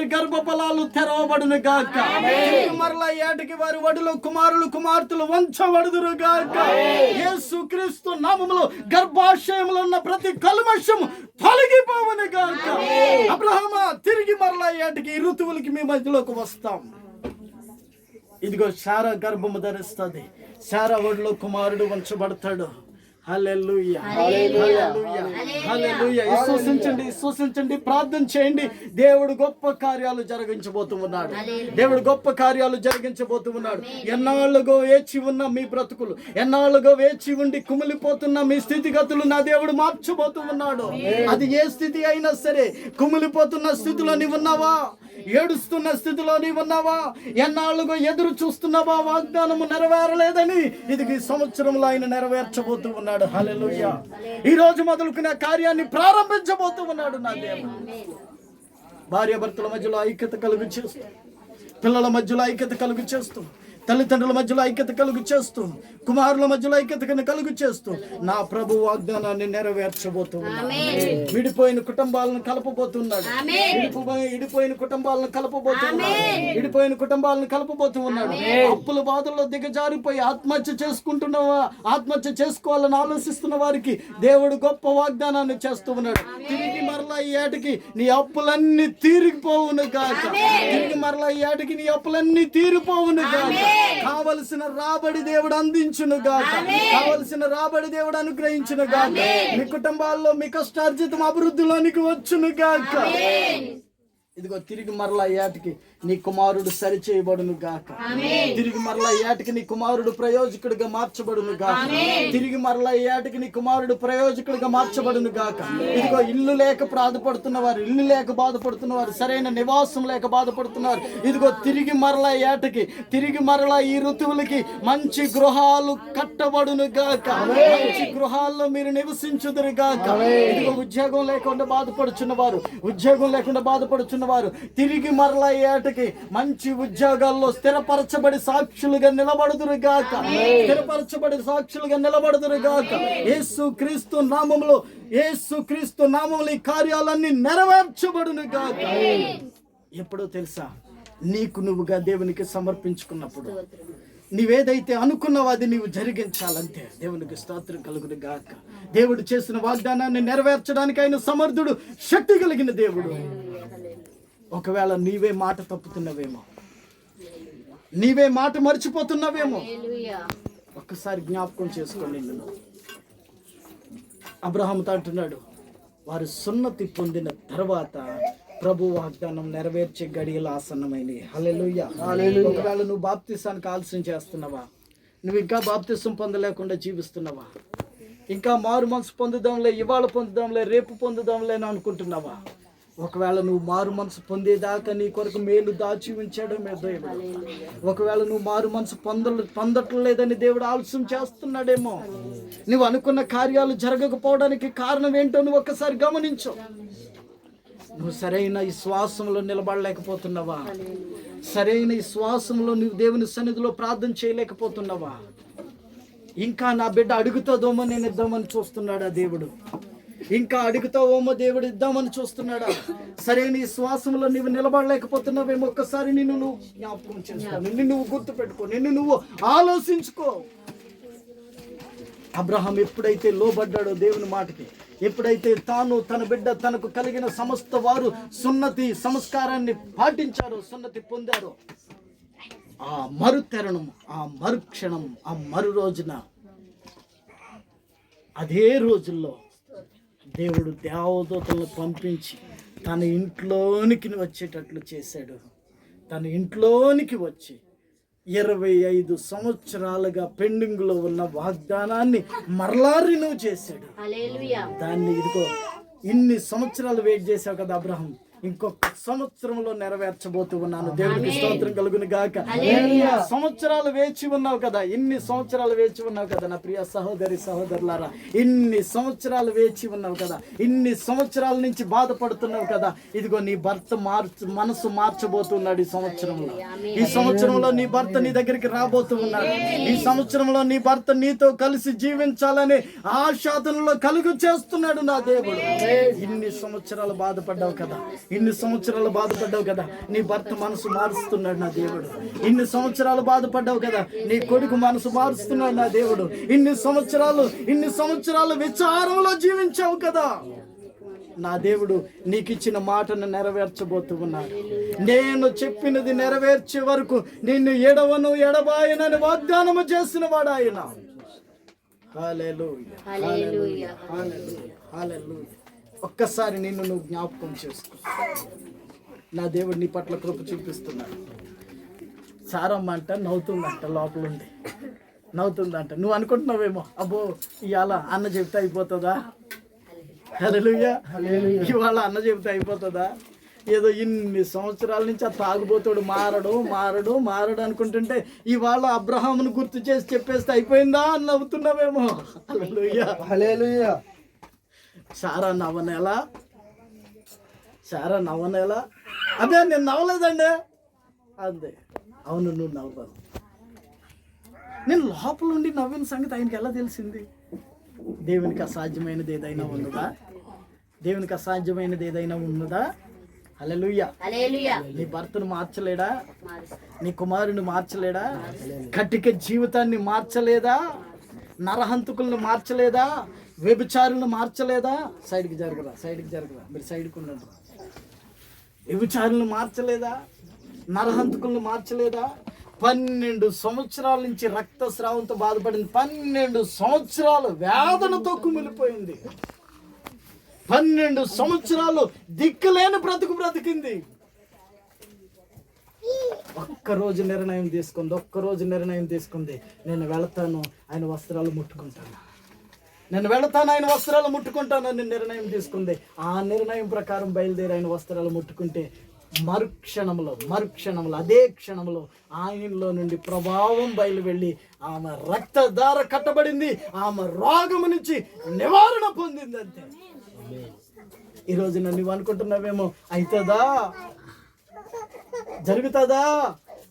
వారి గర్భఫలాలు తెరవబడును గాక. తిరిగి మరలా ఏటకి వారి వడిలో కుమారులు కుమార్తెలు వంచబడుదురు గాక. యేసు క్రీస్తు నామములో గర్భాశయములో ఉన్న ప్రతి కల్మషము తొలగిపోవను గాక. అబ్రహమ తిరిగి మరలా ఏటకి ఈ ఋతువులకి మీ మధ్యలోకి వస్తాం. ఇదిగో శారా గర్భము ధరిస్తుంది. శారా ఒడిలో కుమారుడు వంచబడతాడు. విశ్వసించండి విశ్వసించండి ప్రార్థన చేయండి. దేవుడు గొప్ప కార్యాలు జరిగించబోతూ ఉన్నాడు. దేవుడు గొప్ప కార్యాలు జరిగించబోతూ ఉన్నాడు. ఎన్నాళ్ళుగో వేచి ఉన్న మీ బ్రతుకులు ఎన్నాళ్ళుగో వేచి ఉండి కుమిలిపోతున్న మీ స్థితిగతులు నా దేవుడు మార్చబోతూ ఉన్నాడు. అది ఏ స్థితి అయినా సరే కుమిలిపోతున్న స్థితిలో నీవు ఉన్నావా? ఏడుస్తున్న స్థితిలో నీవు ఉన్నావా ఎన్నాళ్ళుగా ఎదురు చూస్తున్నావా? వాగ్దానము నెరవేరలేదని ఇది ఈ సంవత్సరంలో ఆయన నెరవేర్చబోతూ ఉన్నాడు. హలెలుయ్య ఈ రోజు మొదలుకునే కార్యాన్ని ప్రారంభించబోతూ ఉన్నాడు నా దేవుడు. భార్య భర్తల మధ్యలో ఐక్యత కలుగు చేస్తూ పిల్లల మధ్యలో ఐక్యత కలుగు చేస్తూ తల్లిదండ్రుల మధ్యలో ఐక్యత కలుగు చేస్తూ కుమారుల మధ్యలో ఐక్యతను కలుగు చేస్తూ నా ప్రభు వాగ్దానాన్ని నెరవేర్చబోతూ ఉన్నాడు. విడిపోయిన కుటుంబాలను కలపబోతున్నాడు. విడిపోయి ఇడిపోయిన కుటుంబాలను కలపబోతున్నాడు ఇడిపోయిన కుటుంబాలను కలపబోతూ ఉన్నాడు. అప్పుల బాధల్లో దిగజారిపోయి ఆత్మహత్య చేసుకుంటున్నవా? ఆత్మహత్య చేసుకోవాలని ఆలోచిస్తున్న వారికి దేవుడు గొప్ప వాగ్దానాన్ని చేస్తూ ఉన్నాడు. తిరిగి మరలా ఈ ఏటకి నీ అప్పులన్నీ తీరిపోవును గాక. తిరిగి మరలా ఈ ఏటకి నీ అప్పులన్నీ తీరిపోవును గాక. కావలసిన రాబడి దేవుడు అందించును గాక. కావలసిన రాబడి దేవుడు అనుగ్రహించును గాక. మీ కుటుంబాల్లో మీ కష్టార్జితం అభివృద్ధిలోనికి వచ్చును గాక. ఇదిగో తిరిగి మరలా ఏటకి నీ కుమారుడు సరిచేయబడును గాక. తిరిగి మరలా ఏటకి నీ కుమారుడు ప్రయోజకుడిగా మార్చబడును గాక. తిరిగి మరలా ఏటకి నీ కుమారుడు ప్రయోజకుడిగా మార్చబడును గాక. ఇదిగో ఇల్లు లేక బాధపడుతున్న వారు ఇల్లు లేక బాధపడుతున్న వారు సరైన నివాసం లేక బాధపడుతున్నారు ఇదిగో తిరిగి మరలా ఏటకి తిరిగి మరలా ఈ ఋతువులకి మంచి గృహాలు కట్టబడును గాక. మంచి గృహాల్లో మీరు నివసించుదురు గాక. ఇదిగో ఉద్యోగం లేకుండా బాధపడుచున్న వారు ఉద్యోగం లేకుండా బాధపడుచున్న వారు తిరిగి మరలా ఏటకి మంచి ఉద్యోగాల్లో స్థిరపరచబడి సాక్షులుగా నిలబడుదురు గాక. స్థిరపరచబడి సాక్షులుగా నిలబడుదురు గాక. యేసు క్రీస్తు నామములో యేసు క్రీస్తు నామములో ఈ కార్యాలన్నీ నెరవేర్చబడును గాక. ఎప్పుడో తెలుసా? నీకు నువ్వుగా దేవునికి సమర్పించుకున్నప్పుడు. నీవేదైతే అనుకున్నావో అది నీవు జరిగించాలంతే. దేవునికి స్తోత్రం కలుగును గాక. దేవుడు చేసిన వాగ్దానాన్ని నెరవేర్చడానికి ఆయన సమర్థుడు శక్తి కలిగిన దేవుడు. ఒకవేళ నీవే మాట తప్పుతున్నవేమో. నీవే మాట మర్చిపోతున్నావేమో. ఒక్కసారి జ్ఞాపకం చేసుకోండి నిన్ను. అబ్రహాంతో అంటున్నాడు వారు సున్నతి పొందిన తర్వాత ప్రభు వాగ్దానం నెరవేర్చే గడియలు ఆసన్నమైనవి హల్లెలూయా. ఒకవేళ నువ్వు బాప్తిసానికి ఆలస్యం చేస్తున్నావా? నువ్వు ఇంకా బాప్తిసం పొందలేకుండా జీవిస్తున్నావా? ఇంకా మారు మనసు పొందుదాంలే ఇవాళ పొందుదాంలే రేపు పొందుదాంలే అని అనుకుంటున్నావా? ఒకవేళ నువ్వు మారు మనసు పొందేదాకా నీ కొరకు మేలు దాచి ఉంచాడు మీ దేవుడు. ఒకవేళ నువ్వు మారు మనసు పొంద పొందటం లేదని దేవుడు ఆలస్యం చేస్తున్నాడేమో. నువ్వు అనుకున్న కార్యాలు జరగకపోవడానికి కారణం ఏంటో నువ్వు ఒక్కసారి గమనించు. నువ్వు సరైన ఈ శ్వాసంలో నిలబడలేకపోతున్నావా? సరైన ఈ శ్వాసంలో నువ్వు దేవుని సన్నిధిలో ప్రార్థన చేయలేకపోతున్నావా? ఇంకా నా బిడ్డ అడుగుతుందోమో నేను ఇద్దామని చూస్తున్నాడా దేవుడు? ఇంకా అడుగుతావేమో దేవుడు ఇద్దామని చూస్తున్నాడా? సరైన ఈ శ్వాసంలో నువ్వు నిలబడలేకపోతున్నావేమో ఒక్కసారి నిన్ను నువ్వు జ్ఞాపకం చేసుకో. నిన్ను నువ్వు గుర్తు పెట్టుకో నిన్ను నువ్వు ఆలోచించుకో. అబ్రహాం ఎప్పుడైతే లోబడ్డాడో దేవుని మాటకి ఎప్పుడైతే తాను తన బిడ్డ తనకు కలిగిన సమస్త వారు సున్నతి సంస్కారాన్ని పాటించారో సున్నతి పొందారో ఆ మరు తెరణం ఆ మరుక్షణం ఆ మరు రోజున అదే రోజుల్లో దేవుడు దేవదూతలను పంపించి తన ఇంట్లోనికి వచ్చేటట్లు చేశాడు. తన ఇంట్లోనికి వచ్చి ఇరవై ఐదు సంవత్సరాలుగా పెండింగ్లో ఉన్న వాగ్దానాన్ని మరలా రినూవ్ చేశాడు. దాన్ని ఇదిగో ఇన్ని సంవత్సరాలు వెయిట్ చేశావు కదా అబ్రహం ఇంకొక సంవత్సరంలో నెరవేర్చబోతూ ఉన్నాను. దేవుడికి స్తోత్రం కలుగును గాక. సంవత్సరాలు వేచి ఉన్నావు కదా? ఇన్ని సంవత్సరాలు వేచి ఉన్నావు కదా నా ప్రియ సహోదరి సహోదరులారా? ఇన్ని సంవత్సరాలు వేచి ఉన్నావు కదా? ఇన్ని సంవత్సరాల నుంచి బాధపడుతున్నావు కదా? ఇదిగో నీ భర్త మార్చు మనసు మార్చబోతున్నాడు ఈ సంవత్సరంలో. ఈ సంవత్సరంలో నీ భర్త నీ దగ్గరికి రాబోతూ ఉన్నాడు. ఈ సంవత్సరంలో నీ భర్త నీతో కలిసి జీవించాలని ఆశాదనలో కలుగు చేస్తున్నాడు నా దేవుడు. ఇన్ని సంవత్సరాలు బాధపడ్డావు కదా? ఇన్ని సంవత్సరాలు బాధపడ్డావు కదా నీ భర్త మనసు మారుస్తున్నాడు నా దేవుడు. ఇన్ని సంవత్సరాలు బాధపడ్డావు కదా నీ కొడుకు మనసు మారుస్తున్నాడు నా దేవుడు. ఇన్ని సంవత్సరాలు ఇన్ని సంవత్సరాలు విచారంలో జీవించావు కదా. నా దేవుడు నీకు ఇచ్చిన మాటను నెరవేర్చబోతూ ఉన్నాడు నేను చెప్పినది నెరవేర్చే వరకు నిన్ను ఎడవను ఎడబాయనని వాగ్దానము చేసిన వాడు ఆయన. ఒక్కసారి నిన్ను నువ్వు జ్ఞాపకం చేసుకో. నా దేవుడు నీ పట్ల కృప చూపిస్తున్నాడు. సారమ్మ అంట నవ్వుతుందంట లోపల ఉంది నవ్వుతుందంట. నువ్వు అనుకుంటున్నావేమో? అబ్బో ఇవాళ అన్న చెబితే అయిపోతుందా? హల్లెలూయా. ఇవాళ అన్న చెబితే అయిపోతుందా? ఏదో ఇన్ని సంవత్సరాల నుంచి ఆ తాగుబోతుడు మారడు మారడు మారడు అనుకుంటుంటే ఇవాళ అబ్రహామును గుర్తు చేసి చెప్పేస్తే అయిపోయిందా అని నవ్వుతున్నావేమో? హల్లెలూయా. హల్లెలూయా. సారా నవ్వనేలా సారా నవ్వనేలా అదే నేను నవ్వలేదండి. అంతే. అవును నువ్వు నవ్వదు. నేను లోపల ఉండి నవ్విన సంగతి ఆయనకి ఎలా తెలిసింది? దేవునికి అసాధ్యమైనది ఏదైనా ఉన్నదా? దేవునికి అసాధ్యమైనది ఏదైనా ఉన్నదా? హల్లెలూయా. నీ భర్తను మార్చలేడా. నీ కుమారుని మార్చలేడా? కటిక జీవితాన్ని మార్చలేదా? నరహంతకులను మార్చలేదా? వ్యభిచారులు మార్చలేదా? సైడ్కి జరగదా సైడ్కి జరగదా మీరు సైడ్కి ఉండండి వ్యభిచారులను మార్చలేదా? నరహంతకులను మార్చలేదా? పన్నెండు సంవత్సరాల నుంచి రక్తస్రావంతో బాధపడింది. పన్నెండు సంవత్సరాలు వేదనతో కుమిలిపోయింది. పన్నెండు సంవత్సరాలు దిక్కులేని బ్రతుకు బ్రతికింది. ఒక్కరోజు నిర్ణయం తీసుకుంది ఒక్కరోజు నిర్ణయం తీసుకుంది. నేను వెళతాను ఆయన వస్త్రాలు ముట్టుకుంటాను. నేను వెళతాను ఆయన వస్త్రాలు ముట్టుకుంటానని నిర్ణయం తీసుకుంది. ఆ నిర్ణయం ప్రకారం బయలుదేరి ఆయన వస్త్రాలు ముట్టుకుంటే మరుక్షణంలో మరుక్షణంలో అదే క్షణంలో ఆయనలో నుండి ప్రభావం బయలు వెళ్ళి ఆమె రక్తధార కట్టబడింది ఆమె రోగము నుంచి నివారణ పొందింది అంతే. ఈ రోజు నువ్వు అనుకుంటున్నావేమో అవుతుందా జరుగుతుందా?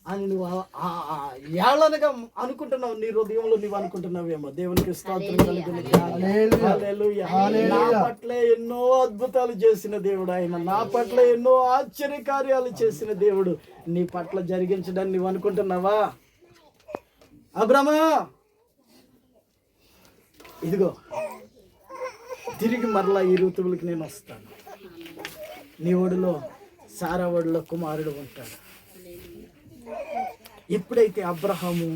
అని నువ్వు ఆ- ఆ- ఆ ఏళనగా అనుకుంటున్నావు నీ హృదయంలో నువ్వు అనుకుంటున్నావేమో. దేవునికి స్తోత్రం. నా పట్ల ఎన్నో అద్భుతాలు చేసిన దేవుడు ఆయన. నా పట్ల ఎన్నో ఆశ్చర్య కార్యాలు చేసిన దేవుడు. నీ పట్ల జరిగించడానికి నువ్వు అనుకుంటున్నావా? అబ్రమా ఇదిగో తిరిగి మరలా ఈ ఋతువులకి నేను వస్తాను. నీ ఒడిలో సారా ఒడిలో కుమారుడు ఉంటాడు. ఎప్పుడైతే అబ్రహాము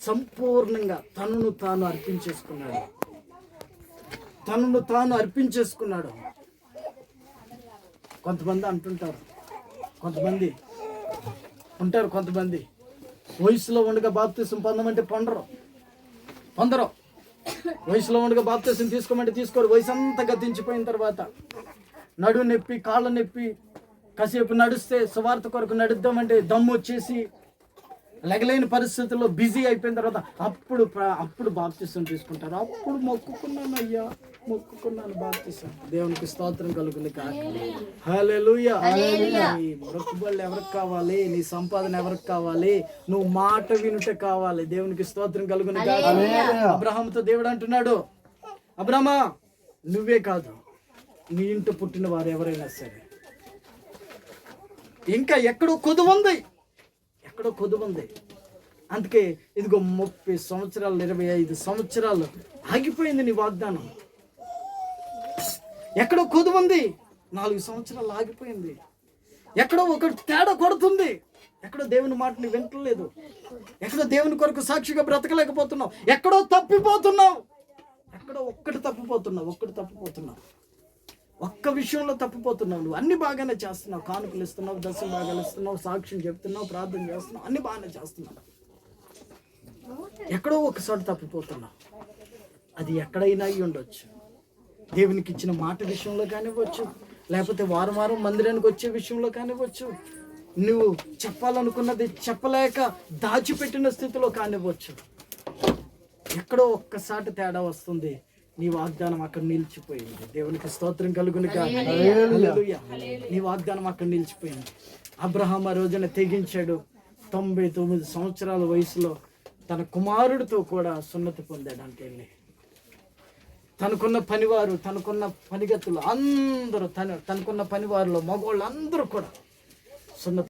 సంపూర్ణంగా తనను తాను అర్పించేసుకున్నాడు తనను తాను అర్పించేసుకున్నాడు కొంతమంది అంటుంటారు కొంతమంది ఉంటారు కొంతమంది వయసులో ఉండగా బాప్తీసం పొందమంటే పొందరు పొందరు. వయసులో ఉండగా బాప్తీసం తీసుకోమంటే తీసుకోరు. వయసు అంతా గతించిపోయిన తర్వాత నడు నొప్పి కాళ్ళ నొప్పి కాసేపు నడిస్తే సువార్త కొరకు నడుద్దామంటే దమ్ము వచ్చేసి లెగలేని పరిస్థితుల్లో బిజీ అయిపోయిన తర్వాత అప్పుడు అప్పుడు బాప్తిసం తీసుకుంటారు. అప్పుడు మొక్కుకున్నాను అయ్యా మొక్కుకున్నాను బాప్తిసం. దేవునికి స్తోత్రం కలుగుని హల్లెలూయా నీ మొక్కుబళ్ళు ఎవరికి కావాలి? నీ సంపాదన ఎవరికి కావాలి? నువ్వు మాట వినుట కావాలి. దేవునికి స్తోత్రం కలుగుని అబ్రహాంతో దేవుడు అంటున్నాడు అబ్రహమా నువ్వే కాదు నీ ఇంట పుట్టిన వారు ఎవరైనా సరే ఇంకా ఎక్కడో కొదువు ఉంది. ఎక్కడో కొదువు ఉంది. అందుకే ఇదిగో ముప్పై సంవత్సరాలు ఇరవై ఐదు సంవత్సరాలు ఆగిపోయింది నీ వాగ్దానం. ఎక్కడో కొదువు ఉంది. నాలుగు సంవత్సరాలు ఆగిపోయింది. ఎక్కడో ఒక తేడా కొడుతుంది. ఎక్కడో దేవుని మాటని వింటలేదు. ఎక్కడో దేవుని కొరకు సాక్షిగా బ్రతకలేకపోతున్నావు. ఎక్కడో తప్పిపోతున్నావు. ఎక్కడో ఒక్కటి తప్పిపోతున్నావు ఒక్కటి తప్పిపోతున్నావు. ఒక్క విషయంలో తప్పిపోతున్నావు నువ్వు. అన్ని బాగానే చేస్తున్నావు. కానుకలు ఇస్తున్నావు దశలు బాగా ఇస్తున్నావు సాక్ష్యం చెప్తున్నావు ప్రార్థన చేస్తున్నావు అన్ని బాగానే చేస్తున్నావు. ఎక్కడో ఒకసారి తప్పిపోతున్నావు. అది ఎక్కడైనా అయి ఉండొచ్చు. దేవునికి ఇచ్చిన మాట విషయంలో కానివ్వచ్చు లేకపోతే వారం వారం మందిరానికి వచ్చే విషయంలో కానివ్వచ్చు నువ్వు చెప్పాలనుకున్నది చెప్పలేక దాచిపెట్టిన స్థితిలో కానివ్వచ్చు. ఎక్కడో ఒక్కసారి తేడా వస్తుంది. నీ వాగ్దానం అక్కడ నిలిచిపోయింది. దేవునికి స్తోత్రం కలుగుని నీ వాగ్దానం అక్కడ నిలిచిపోయింది. అబ్రహాం ఆ రోజున తెగించాడు. తొంభై తొమ్మిది సంవత్సరాల వయసులో తన కుమారుడితో కూడా సున్నతి పొందాడు అంటే వెళ్ళి తనకున్న పనివారు తనకున్న పనిగతులు అందరూ తన తనకున్న పనివారిలో మగవాళ్ళు అందరూ కూడా సున్నతి